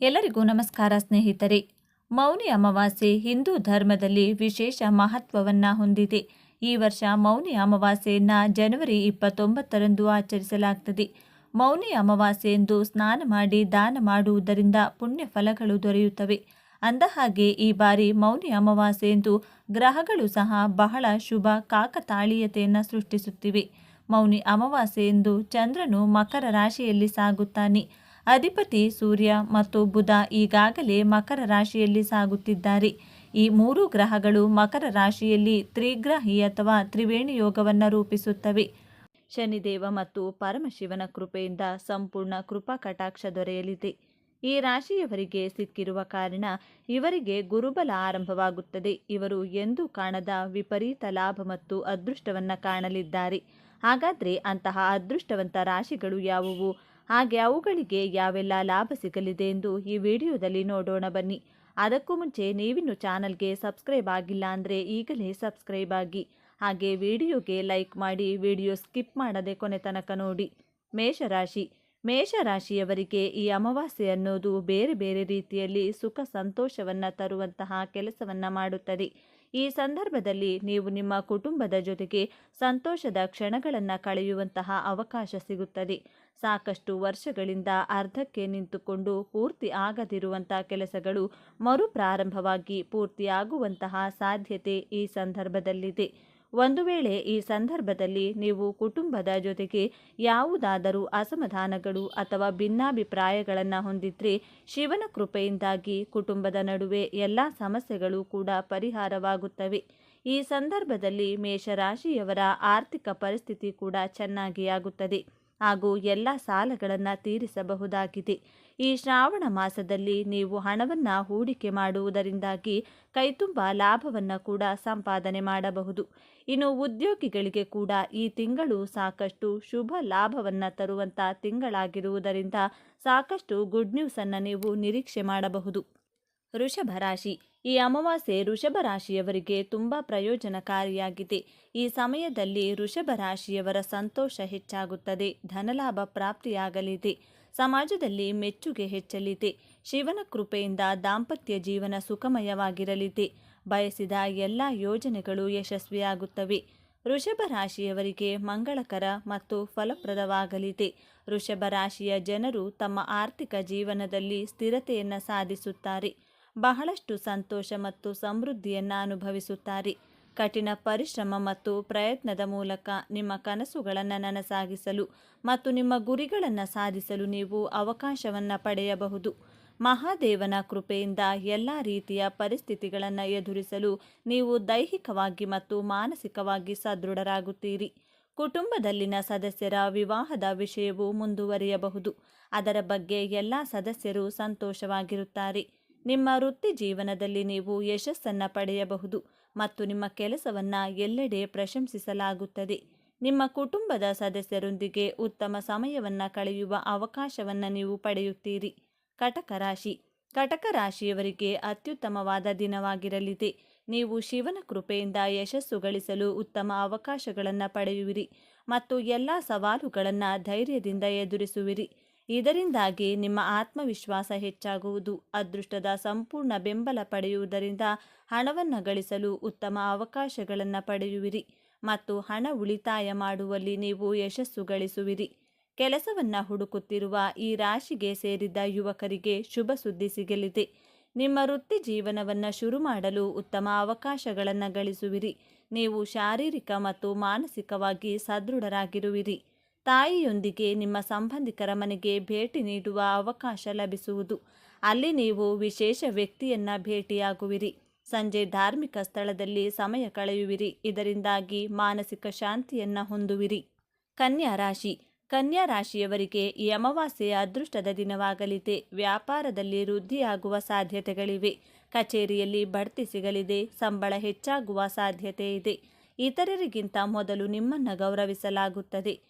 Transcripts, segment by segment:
ಎಲ್ಲರಿಗೂ ನಮಸ್ಕಾರ ಸ್ನೇಹಿತರೆ. ಮೌನಿ ಅಮಾವಾಸ್ಯೆ ಹಿಂದೂ ಧರ್ಮದಲ್ಲಿ ವಿಶೇಷ ಮಹತ್ವವನ್ನು ಹೊಂದಿದೆ. ಈ ವರ್ಷ ಮೌನಿ ಅಮಾವಾಸ್ಯೆಯನ್ನು ಜನವರಿ ಇಪ್ಪತ್ತೊಂಬತ್ತರಂದು ಆಚರಿಸಲಾಗ್ತದೆ. ಮೌನಿ ಅಮಾವಾಸ್ಯೆಯಂದು ಸ್ನಾನ ಮಾಡಿ ದಾನ ಮಾಡುವುದರಿಂದ ಪುಣ್ಯ ಫಲಗಳು ದೊರೆಯುತ್ತವೆ. ಅಂದಹಾಗೆ, ಈ ಬಾರಿ ಮೌನಿ ಅಮಾವಾಸ್ಯೆಯಂದು ಗ್ರಹಗಳು ಸಹ ಬಹಳ ಶುಭ ಕಾಕತಾಳೀಯತೆಯನ್ನು ಸೃಷ್ಟಿಸುತ್ತಿವೆ. ಮೌನಿ ಅಮಾವಾಸ್ಯೆಯಂದು ಚಂದ್ರನು ಮಕರ ರಾಶಿಯಲ್ಲಿ ಸಾಗುತ್ತಾನೆ. ಅಧಿಪತಿ ಸೂರ್ಯ ಮತ್ತು ಬುಧ ಈಗಾಗಲೇ ಮಕರ ರಾಶಿಯಲ್ಲಿ ಸಾಗುತ್ತಿದ್ದಾರೆ. ಈ ಮೂರು ಗ್ರಹಗಳು ಮಕರ ರಾಶಿಯಲ್ಲಿ ತ್ರಿಗ್ರಹಿ ಅಥವಾ ತ್ರಿವೇಣಿ ಯೋಗವನ್ನು ರೂಪಿಸುತ್ತವೆ. ಶನಿದೇವ ಮತ್ತು ಪರಮಶಿವನ ಕೃಪೆಯಿಂದ ಸಂಪೂರ್ಣ ಕೃಪಾ ಕಟಾಕ್ಷ ದೊರೆಯಲಿದೆ. ಈ ರಾಶಿಯವರಿಗೆ ಸಿಕ್ಕಿರುವ ಕಾರಣ ಇವರಿಗೆ ಗುರುಬಲ ಆರಂಭವಾಗುತ್ತದೆ. ಇವರು ಎಂದೂ ಕಾಣದ ವಿಪರೀತ ಲಾಭ ಮತ್ತು ಅದೃಷ್ಟವನ್ನು ಕಾಣಲಿದ್ದಾರೆ. ಹಾಗಾದರೆ ಅಂತಹ ಅದೃಷ್ಟವಂತ ರಾಶಿಗಳು ಯಾವುವು? ಹಾಗೆ ಅವುಗಳಿಗೆ ಯಾವೆಲ್ಲ ಲಾಭ ಸಿಗಲಿದೆ ಎಂದು ಈ ವಿಡಿಯೋದಲ್ಲಿ ನೋಡೋಣ ಬನ್ನಿ. ಅದಕ್ಕೂ ಮುಂಚೆ ನೀವಿನ್ನು ಚಾನಲ್ಗೆ ಸಬ್ಸ್ಕ್ರೈಬ್ ಆಗಿಲ್ಲ ಅಂದರೆ ಈಗಲೇ ಸಬ್ಸ್ಕ್ರೈಬ್ ಆಗಿ. ಹಾಗೆ ವಿಡಿಯೋಗೆ ಲೈಕ್ ಮಾಡಿ ವಿಡಿಯೋ ಸ್ಕಿಪ್ ಮಾಡದೆ ಕೊನೆ ತನಕ ನೋಡಿ. ಮೇಷರಾಶಿ. ಮೇಷರಾಶಿಯವರಿಗೆ ಈ ಅಮಾವಾಸ್ಯೆ ಅನ್ನೋದು ಬೇರೆ ಬೇರೆ ರೀತಿಯಲ್ಲಿ ಸುಖ ಸಂತೋಷವನ್ನು ತರುವಂತಹ ಕೆಲಸವನ್ನು ಮಾಡುತ್ತದೆ. ಈ ಸಂದರ್ಭದಲ್ಲಿ ನೀವು ನಿಮ್ಮ ಕುಟುಂಬದ ಜೊತೆಗೆ ಸಂತೋಷದ ಕ್ಷಣಗಳನ್ನು ಕಳೆಯುವಂತಹ ಅವಕಾಶ ಸಿಗುತ್ತದೆ. ಸಾಕಷ್ಟು ವರ್ಷಗಳಿಂದ ಅರ್ಧಕ್ಕೆ ನಿಂತುಕೊಂಡು ಪೂರ್ತಿ ಆಗದಿರುವಂತಹ ಕೆಲಸಗಳು ಮರುಪ್ರಾರಂಭವಾಗಿ ಪೂರ್ತಿಯಾಗುವಂತಹ ಸಾಧ್ಯತೆ ಈ ಸಂದರ್ಭದಲ್ಲಿದೆ. ಒಂದು ವೇಳೆ ಈ ಸಂದರ್ಭದಲ್ಲಿ ನೀವು ಕುಟುಂಬದ ಜೊತೆಗೆ ಯಾವುದಾದರೂ ಅಸಮಾಧಾನಗಳು ಅಥವಾ ಭಿನ್ನಾಭಿಪ್ರಾಯಗಳನ್ನು ಹೊಂದಿದ್ರೆ ಶಿವನ ಕೃಪೆಯಿಂದಾಗಿ ಕುಟುಂಬದ ನಡುವೆ ಎಲ್ಲ ಸಮಸ್ಯೆಗಳು ಕೂಡ ಪರಿಹಾರವಾಗುತ್ತವೆ. ಈ ಸಂದರ್ಭದಲ್ಲಿ ಮೇಷರಾಶಿಯವರ ಆರ್ಥಿಕ ಪರಿಸ್ಥಿತಿ ಕೂಡ ಚೆನ್ನಾಗಿ ಆಗುತ್ತದೆ. ಹಾಗೂ ಎಲ್ಲ ಸಾಲಗಳನ್ನು ತೀರಿಸಬಹುದಾಗಿದೆ. ಈ ಶ್ರಾವಣ ಮಾಸದಲ್ಲಿ ನೀವು ಹಣವನ್ನು ಹೂಡಿಕೆ ಮಾಡುವುದರಿಂದಾಗಿ ಕೈತುಂಬ ಲಾಭವನ್ನು ಕೂಡ ಸಂಪಾದನೆ ಮಾಡಬಹುದು. ಇನ್ನು ಉದ್ಯೋಗಿಗಳಿಗೆ ಕೂಡ ಈ ತಿಂಗಳು ಸಾಕಷ್ಟು ಶುಭ ಲಾಭವನ್ನು ತರುವಂಥ ತಿಂಗಳಾಗಿರುವುದರಿಂದ ಸಾಕಷ್ಟು ಗುಡ್ ನ್ಯೂಸನ್ನು ನೀವು ನಿರೀಕ್ಷೆ ಮಾಡಬಹುದು. ವೃಷಭ ರಾಶಿ. ಈ ಅಮಾವಾಸ್ಯೆ ವೃಷಭ ರಾಶಿಯವರಿಗೆ ತುಂಬ ಪ್ರಯೋಜನಕಾರಿಯಾಗಿದೆ. ಈ ಸಮಯದಲ್ಲಿ ವೃಷಭ ರಾಶಿಯವರ ಸಂತೋಷ ಹೆಚ್ಚಾಗುತ್ತದೆ, ಧನಲಾಭ ಪ್ರಾಪ್ತಿಯಾಗಲಿದೆ, ಸಮಾಜದಲ್ಲಿ ಮೆಚ್ಚುಗೆ ಹೆಚ್ಚಲಿದೆ, ಶಿವನ ಕೃಪೆಯಿಂದ ದಾಂಪತ್ಯ ಜೀವನ ಸುಖಮಯವಾಗಿರಲಿದೆ, ಬಯಸಿದ ಎಲ್ಲ ಯೋಜನೆಗಳು ಯಶಸ್ವಿಯಾಗುತ್ತವೆ. ವೃಷಭ ರಾಶಿಯವರಿಗೆ ಮಂಗಳಕರ ಮತ್ತು ಫಲಪ್ರದವಾಗಲಿದೆ. ವೃಷಭ ರಾಶಿಯ ಜನರು ತಮ್ಮ ಆರ್ಥಿಕ ಜೀವನದಲ್ಲಿ ಸ್ಥಿರತೆಯನ್ನು ಸಾಧಿಸುತ್ತಾರೆ. ಬಹಳಷ್ಟು ಸಂತೋಷ ಮತ್ತು ಸಮೃದ್ಧಿಯನ್ನು ಅನುಭವಿಸುತ್ತಾರೆ. ಕಠಿಣ ಪರಿಶ್ರಮ ಮತ್ತು ಪ್ರಯತ್ನದ ಮೂಲಕ ನಿಮ್ಮ ಕನಸುಗಳನ್ನು ನನಸಾಗಿಸಲು ಮತ್ತು ನಿಮ್ಮ ಗುರಿಗಳನ್ನು ಸಾಧಿಸಲು ನೀವು ಅವಕಾಶವನ್ನು ಪಡೆಯಬಹುದು. ಮಹಾದೇವನ ಕೃಪೆಯಿಂದ ಎಲ್ಲ ರೀತಿಯ ಪರಿಸ್ಥಿತಿಗಳನ್ನು ಎದುರಿಸಲು ನೀವು ದೈಹಿಕವಾಗಿ ಮತ್ತು ಮಾನಸಿಕವಾಗಿ ಸದೃಢರಾಗುತ್ತೀರಿ. ಕುಟುಂಬದಲ್ಲಿನ ಸದಸ್ಯರ ವಿವಾಹದ ವಿಷಯವು ಮುಂದುವರಿಯಬಹುದು. ಅದರ ಬಗ್ಗೆ ಎಲ್ಲ ಸದಸ್ಯರು ಸಂತೋಷವಾಗಿರುತ್ತಾರೆ. ನಿಮ್ಮ ವೃತ್ತಿ ಜೀವನದಲ್ಲಿ ನೀವು ಯಶಸ್ಸನ್ನು ಪಡೆಯಬಹುದು ಮತ್ತು ನಿಮ್ಮ ಕೆಲಸವನ್ನು ಎಲ್ಲೆಡೆ ಪ್ರಶಂಸಿಸಲಾಗುತ್ತದೆ. ನಿಮ್ಮ ಕುಟುಂಬದ ಸದಸ್ಯರೊಂದಿಗೆ ಉತ್ತಮ ಸಮಯವನ್ನು ಕಳೆಯುವ ಅವಕಾಶವನ್ನು ನೀವು ಪಡೆಯುತ್ತೀರಿ. ಕಟಕ ರಾಶಿ. ಕಟಕ ರಾಶಿಯವರಿಗೆ ಅತ್ಯುತ್ತಮವಾದ ದಿನವಾಗಿರಲಿದೆ. ನೀವು ಶಿವನ ಕೃಪೆಯಿಂದ ಯಶಸ್ಸು ಗಳಿಸಲು ಉತ್ತಮ ಅವಕಾಶಗಳನ್ನು ಪಡೆಯುವಿರಿ ಮತ್ತು ಎಲ್ಲ ಸವಾಲುಗಳನ್ನು ಧೈರ್ಯದಿಂದ ಎದುರಿಸುವಿರಿ. ಇದರಿಂದಾಗಿ ನಿಮ್ಮ ಆತ್ಮವಿಶ್ವಾಸ ಹೆಚ್ಚಾಗುವುದು. ಅದೃಷ್ಟದ ಸಂಪೂರ್ಣ ಬೆಂಬಲ ಪಡೆಯುವುದರಿಂದ ಹಣವನ್ನು ಗಳಿಸಲು ಉತ್ತಮ ಅವಕಾಶಗಳನ್ನು ಪಡೆಯುವಿರಿ. ಮತ್ತು ಹಣ ಉಳಿತಾಯ ಮಾಡುವಲ್ಲಿ ನೀವು ಯಶಸ್ಸು ಗಳಿಸುವಿರಿ. ಕೆಲಸವನ್ನು ಹುಡುಕುತ್ತಿರುವ ಈ ರಾಶಿಗೆ ಸೇರಿದ ಯುವಕರಿಗೆ ಶುಭ ಸುದ್ದಿ ಸಿಗಲಿದೆ. ನಿಮ್ಮ ವೃತ್ತಿ ಜೀವನವನ್ನು ಶುರು ಮಾಡಲು ಉತ್ತಮ ಅವಕಾಶಗಳನ್ನು ಗಳಿಸುವಿರಿ. ನೀವು ಶಾರೀರಿಕ ಮತ್ತು ಮಾನಸಿಕವಾಗಿ ಸದೃಢರಾಗಿರುವಿರಿ. ತಾಯಿಯೊಂದಿಗೆ ನಿಮ್ಮ ಸಂಬಂಧಿಕರ ಮನೆಗೆ ಭೇಟಿ ನೀಡುವ ಅವಕಾಶ ಲಭಿಸುವುದು. ಅಲ್ಲಿ ನೀವು ವಿಶೇಷ ವ್ಯಕ್ತಿಯನ್ನ ಭೇಟಿಯಾಗುವಿರಿ. ಸಂಜೆ ಧಾರ್ಮಿಕ ಸ್ಥಳದಲ್ಲಿ ಸಮಯ ಕಳೆಯುವಿರಿ. ಇದರಿಂದಾಗಿ ಮಾನಸಿಕ ಶಾಂತಿಯನ್ನ ಹೊಂದುವಿರಿ. ಕನ್ಯಾ ರಾಶಿ. ಕನ್ಯಾ ರಾಶಿಯವರಿಗೆ ಈ ಅಮಾವಾಸ್ಯೆಯ ಅದೃಷ್ಟದ ದಿನವಾಗಲಿದೆ. ವ್ಯಾಪಾರದಲ್ಲಿ ವೃದ್ಧಿಯಾಗುವ ಸಾಧ್ಯತೆಗಳಿವೆ. ಕಚೇರಿಯಲ್ಲಿ ಬಡ್ತಿ ಸಿಗಲಿದೆ. ಸಂಬಳ ಹೆಚ್ಚಾಗುವ ಸಾಧ್ಯತೆ ಇದೆ ಇತರರಿಗಿಂತ ಮೊದಲು ನಿಮ್ಮನ್ನು ಗೌರವಿಸಲಾಗುತ್ತದೆ.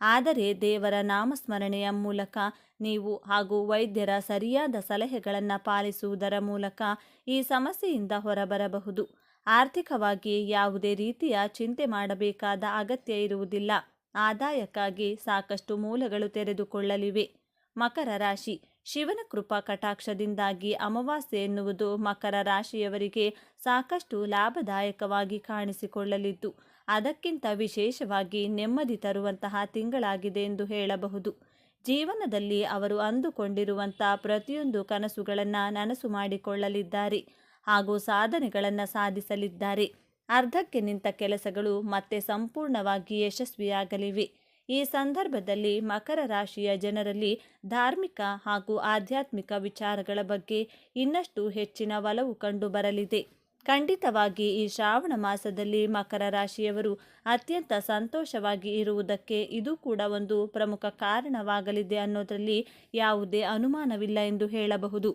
ಆದರೆ ದೇವರ ನಾಮಸ್ಮರಣೆಯ ಮೂಲಕ ನೀವು ಹಾಗೂ ವೈದ್ಯರ ಸರಿಯಾದ ಸಲಹೆಗಳನ್ನು ಪಾಲಿಸುವುದರ ಮೂಲಕ ಈ ಸಮಸ್ಯೆಯಿಂದ ಹೊರಬರಬಹುದು. ಆರ್ಥಿಕವಾಗಿ ಯಾವುದೇ ರೀತಿಯ ಚಿಂತೆ ಮಾಡಬೇಕಾದ ಅಗತ್ಯ ಇರುವುದಿಲ್ಲ. ಆದಾಯಕ್ಕಾಗಿ ಸಾಕಷ್ಟು ಮೂಲಗಳು ತೆರೆದುಕೊಳ್ಳಲಿವೆ. ಮಕರ ರಾಶಿ. ಶಿವನ ಕೃಪಾ ಕಟಾಕ್ಷದಿಂದಾಗಿ ಅಮಾವಾಸ್ಯೆ ಎನ್ನುವುದು ಮಕರ ರಾಶಿಯವರಿಗೆ ಸಾಕಷ್ಟು ಲಾಭದಾಯಕವಾಗಿ ಕಾಣಿಸಿಕೊಳ್ಳಲಿದ್ದು ಅದಕ್ಕಿಂತ ವಿಶೇಷವಾಗಿ ನೆಮ್ಮದಿ ತರುವಂತಹ ತಿಂಗಳಾಗಿದೆ ಎಂದು ಹೇಳಬಹುದು. ಜೀವನದಲ್ಲಿ ಅವರು ಅಂದುಕೊಂಡಿರುವಂಥ ಪ್ರತಿಯೊಂದು ಕನಸುಗಳನ್ನು ನನಸು ಮಾಡಿಕೊಳ್ಳಲಿದ್ದಾರೆ ಹಾಗೂ ಸಾಧನೆಗಳನ್ನು ಸಾಧಿಸಲಿದ್ದಾರೆ. ಅರ್ಧಕ್ಕೆ ನಿಂತ ಕೆಲಸಗಳು ಮತ್ತೆ ಸಂಪೂರ್ಣವಾಗಿ ಯಶಸ್ವಿಯಾಗಲಿವೆ. ಈ ಸಂದರ್ಭದಲ್ಲಿ ಮಕರ ರಾಶಿಯ ಜನರಲ್ಲಿ ಧಾರ್ಮಿಕ ಹಾಗೂ ಆಧ್ಯಾತ್ಮಿಕ ವಿಚಾರಗಳ ಬಗ್ಗೆ ಇನ್ನಷ್ಟು ಹೆಚ್ಚಿನ ಒಲವು ಕಂಡು ಬರಲಿದೆ. ಖಂಡಿತವಾಗಿ ಈ ಶ್ರಾವಣ ಮಾಸದಲ್ಲಿ ಮಕರ ರಾಶಿಯವರು ಅತ್ಯಂತ ಸಂತೋಷವಾಗಿ ಇರುವುದಕ್ಕೆ ಇದು ಕೂಡ ಒಂದು ಪ್ರಮುಖ ಕಾರಣವಾಗಲಿದೆ ಅನ್ನೋದರಲ್ಲಿ ಯಾವುದೇ ಅನುಮಾನವಿಲ್ಲ ಎಂದು ಹೇಳಬಹುದು.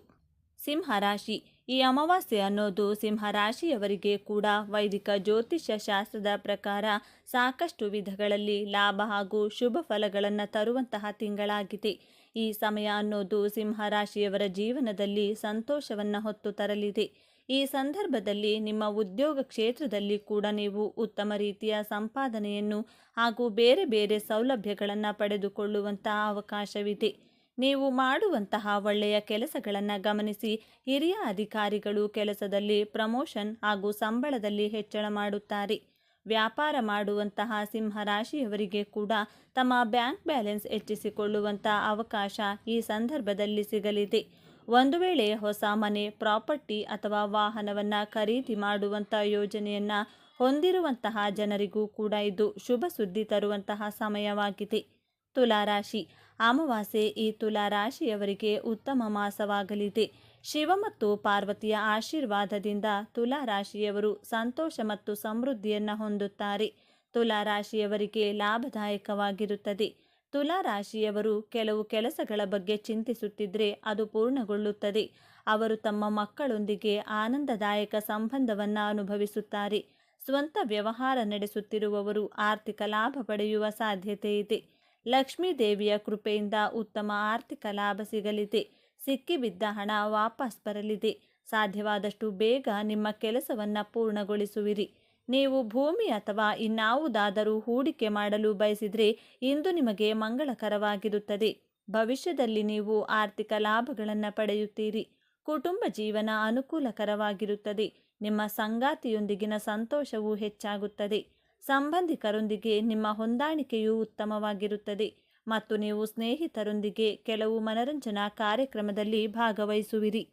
ಸಿಂಹರಾಶಿ ಈ ಅಮಾವಾಸ್ಯೆ ಅನ್ನೋದು ಸಿಂಹರಾಶಿಯವರಿಗೆ ಕೂಡ ವೈದಿಕ ಜ್ಯೋತಿಷ್ಯ ಶಾಸ್ತ್ರದ ಪ್ರಕಾರ ಸಾಕಷ್ಟು ವಿಧಗಳಲ್ಲಿ ಲಾಭ ಹಾಗೂ ಶುಭ ಫಲಗಳನ್ನು ತರುವಂತಹ ತಿಂಗಳಾಗಿದೆ. ಈ ಸಮಯ ಅನ್ನೋದು ಸಿಂಹರಾಶಿಯವರ ಜೀವನದಲ್ಲಿ ಸಂತೋಷವನ್ನು ಹೊತ್ತು ತರಲಿದೆ. ಈ ಸಂದರ್ಭದಲ್ಲಿ ನಿಮ್ಮ ಉದ್ಯೋಗ ಕ್ಷೇತ್ರದಲ್ಲಿ ಕೂಡ ನೀವು ಉತ್ತಮ ರೀತಿಯ ಸಂಪಾದನೆಯನ್ನು ಹಾಗೂ ಬೇರೆ ಬೇರೆ ಸೌಲಭ್ಯಗಳನ್ನು ಪಡೆದುಕೊಳ್ಳುವಂತಹ ಅವಕಾಶವಿದೆ. ನೀವು ಮಾಡುವಂತಹ ಒಳ್ಳೆಯ ಕೆಲಸಗಳನ್ನು ಗಮನಿಸಿ, ಹಿರಿಯ ಅಧಿಕಾರಿಗಳು ಕೆಲಸದಲ್ಲಿ ಪ್ರಮೋಷನ್ ಹಾಗೂ ಸಂಬಳದಲ್ಲಿ ಹೆಚ್ಚಳ ಮಾಡುತ್ತಾರೆ. ವ್ಯಾಪಾರ ಮಾಡುವಂತಹ ಸಿಂಹರಾಶಿಯವರಿಗೆ ಕೂಡ ತಮ್ಮ ಬ್ಯಾಂಕ್ ಬ್ಯಾಲೆನ್ಸ್ ಹೆಚ್ಚಿಸಿಕೊಳ್ಳುವಂಥ ಅವಕಾಶ ಈ ಸಂದರ್ಭದಲ್ಲಿ ಸಿಗಲಿದೆ. ಒಂದು ವೇಳೆ ಹೊಸ ಮನೆ, ಪ್ರಾಪರ್ಟಿ ಅಥವಾ ವಾಹನವನ್ನು ಖರೀದಿ ಮಾಡುವಂಥ ಯೋಜನೆಯನ್ನು ಹೊಂದಿರುವಂತಹ ಜನರಿಗೂ ಕೂಡ ಇದು ಶುಭ ಸುದ್ದಿ ತರುವಂತಹ ಸಮಯವಾಗಿದೆ. ತುಲಾರಾಶಿ ಅಮಾವಾಸ್ಯೆ ಈ ತುಲಾರಾಶಿಯವರಿಗೆ ಉತ್ತಮ ಮಾಸವಾಗಲಿದೆ. ಶಿವ ಮತ್ತು ಪಾರ್ವತಿಯ ಆಶೀರ್ವಾದದಿಂದ ತುಲಾರಾಶಿಯವರು ಸಂತೋಷ ಮತ್ತು ಸಮೃದ್ಧಿಯನ್ನು ಹೊಂದುತ್ತಾರೆ. ತುಲಾರಾಶಿಯವರಿಗೆ ಲಾಭದಾಯಕವಾಗಿರುತ್ತದೆ. ತುಲಾರಾಶಿಯವರು ಕೆಲವು ಕೆಲಸಗಳ ಬಗ್ಗೆ ಚಿಂತಿಸುತ್ತಿದ್ದರೆ ಅದು ಪೂರ್ಣಗೊಳ್ಳುತ್ತದೆ. ಅವರು ತಮ್ಮ ಮಕ್ಕಳೊಂದಿಗೆ ಆನಂದದಾಯಕ ಸಂಬಂಧವನ್ನು ಅನುಭವಿಸುತ್ತಾರೆ. ಸ್ವಂತ ವ್ಯವಹಾರ ನಡೆಸುತ್ತಿರುವವರು ಆರ್ಥಿಕ ಲಾಭ ಪಡೆಯುವ ಸಾಧ್ಯತೆ ಇದೆ. ಲಕ್ಷ್ಮೀ ದೇವಿಯ ಕೃಪೆಯಿಂದ ಉತ್ತಮ ಆರ್ಥಿಕ ಲಾಭ ಸಿಗಲಿದೆ. ಸಿಕ್ಕಿಬಿದ್ದ ಹಣ ವಾಪಸ್ ಬರಲಿದೆ. ಸಾಧ್ಯವಾದಷ್ಟು ಬೇಗ ನಿಮ್ಮ ಕೆಲಸವನ್ನು ಪೂರ್ಣಗೊಳಿಸುವಿರಿ. ನೀವು ಭೂಮಿ ಅಥವಾ ಇನ್ನಾವುದಾದರೂ ಹೂಡಿಕೆ ಮಾಡಲು ಬಯಸಿದರೆ ಇಂದು ನಿಮಗೆ ಮಂಗಳಕರವಾಗಿರುತ್ತದೆ. ಭವಿಷ್ಯದಲ್ಲಿ ನೀವು ಆರ್ಥಿಕ ಲಾಭಗಳನ್ನು ಪಡೆಯುತ್ತೀರಿ. ಕುಟುಂಬ ಜೀವನ ಅನುಕೂಲಕರವಾಗಿರುತ್ತದೆ. ನಿಮ್ಮ ಸಂಗಾತಿಯೊಂದಿಗಿನ ಸಂತೋಷವು ಹೆಚ್ಚಾಗುತ್ತದೆ. ಸಂಬಂಧಿಕರೊಂದಿಗೆ ನಿಮ್ಮ ಹೊಂದಾಣಿಕೆಯು ಉತ್ತಮವಾಗಿರುತ್ತದೆ. ಮತ್ತು ನೀವು ಸ್ನೇಹಿತರೊಂದಿಗೆ ಕೆಲವು ಮನರಂಜನಾ ಕಾರ್ಯಕ್ರಮದಲ್ಲಿ ಭಾಗವಹಿಸುವಿರಿ.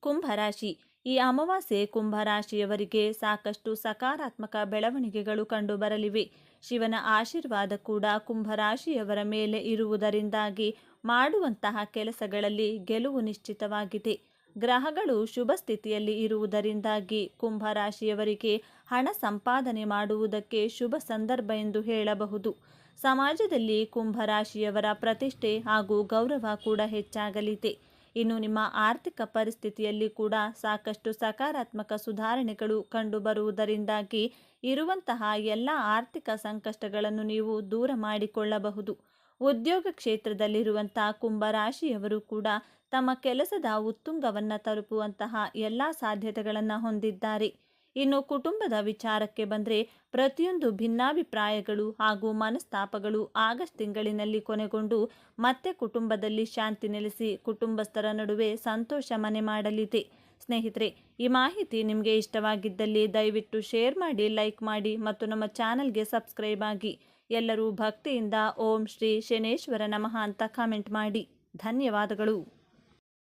ಕುಂಭರಾಶಿ ಈ ಅಮಾವಾಸ್ಯೆ ಕುಂಭರಾಶಿಯವರಿಗೆ ಸಾಕಷ್ಟು ಸಕಾರಾತ್ಮಕ ಬೆಳವಣಿಗೆಗಳು ಕಂಡುಬರಲಿವೆ. ಶಿವನ ಆಶೀರ್ವಾದ ಕೂಡ ಕುಂಭರಾಶಿಯವರ ಮೇಲೆ ಇರುವುದರಿಂದಾಗಿ ಮಾಡುವಂತಹ ಕೆಲಸಗಳಲ್ಲಿ ಗೆಲುವು ನಿಶ್ಚಿತವಾಗಿದೆ. ಗ್ರಹಗಳು ಶುಭ ಸ್ಥಿತಿಯಲ್ಲಿ ಇರುವುದರಿಂದಾಗಿ ಕುಂಭರಾಶಿಯವರಿಗೆ ಹಣ ಸಂಪಾದನೆ ಮಾಡುವುದಕ್ಕೆ ಶುಭ ಸಂದರ್ಭ ಎಂದು ಹೇಳಬಹುದು. ಸಮಾಜದಲ್ಲಿ ಕುಂಭರಾಶಿಯವರ ಪ್ರತಿಷ್ಠೆ ಹಾಗೂ ಗೌರವ ಕೂಡ ಹೆಚ್ಚಾಗಲಿದೆ. ಇನ್ನು ನಿಮ್ಮ ಆರ್ಥಿಕ ಪರಿಸ್ಥಿತಿಯಲ್ಲಿ ಕೂಡ ಸಾಕಷ್ಟು ಸಕಾರಾತ್ಮಕ ಸುಧಾರಣೆಗಳು ಕಂಡುಬರುವುದರಿಂದಾಗಿ ಇರುವಂತಹ ಎಲ್ಲ ಆರ್ಥಿಕ ಸಂಕಷ್ಟಗಳನ್ನು ನೀವು ದೂರ ಮಾಡಿಕೊಳ್ಳಬಹುದು. ಉದ್ಯೋಗ ಕ್ಷೇತ್ರದಲ್ಲಿರುವಂಥ ಕುಂಭರಾಶಿಯವರು ಕೂಡ ತಮ್ಮ ಕೆಲಸದ ಉತ್ತುಂಗವನ್ನು ತಲುಪುವಂತಹ ಎಲ್ಲ ಸಾಧ್ಯತೆಗಳನ್ನು ಹೊಂದಿದ್ದಾರೆ. ಇನ್ನು ಕುಟುಂಬದ ವಿಚಾರಕ್ಕೆ ಬಂದರೆ ಪ್ರತಿಯೊಂದು ಭಿನ್ನಾಭಿಪ್ರಾಯಗಳು ಹಾಗೂ ಮನಸ್ತಾಪಗಳು ಆಗಸ್ಟ್ ತಿಂಗಳಿನಲ್ಲಿ ಕೊನೆಗೊಂಡು ಮತ್ತೆ ಕುಟುಂಬದಲ್ಲಿ ಶಾಂತಿ ನೆಲೆಸಿ ಕುಟುಂಬಸ್ಥರ ನಡುವೆ ಸಂತೋಷ ಮನೆ ಮಾಡಲಿದೆ. ಸ್ನೇಹಿತರೆ, ಈ ಮಾಹಿತಿ ನಿಮಗೆ ಇಷ್ಟವಾಗಿದ್ದಲ್ಲಿ ದಯವಿಟ್ಟು ಶೇರ್ ಮಾಡಿ, ಲೈಕ್ ಮಾಡಿ ಮತ್ತು ನಮ್ಮ ಚಾನಲ್ಗೆ ಸಬ್ಸ್ಕ್ರೈಬ್ ಆಗಿ. ಎಲ್ಲರೂ ಭಕ್ತಿಯಿಂದ ಓಂ ಶ್ರೀ ಶನೇಶ್ವರ ನಮಃ ಅಂತ ಕಾಮೆಂಟ್ ಮಾಡಿ. ಧನ್ಯವಾದಗಳು.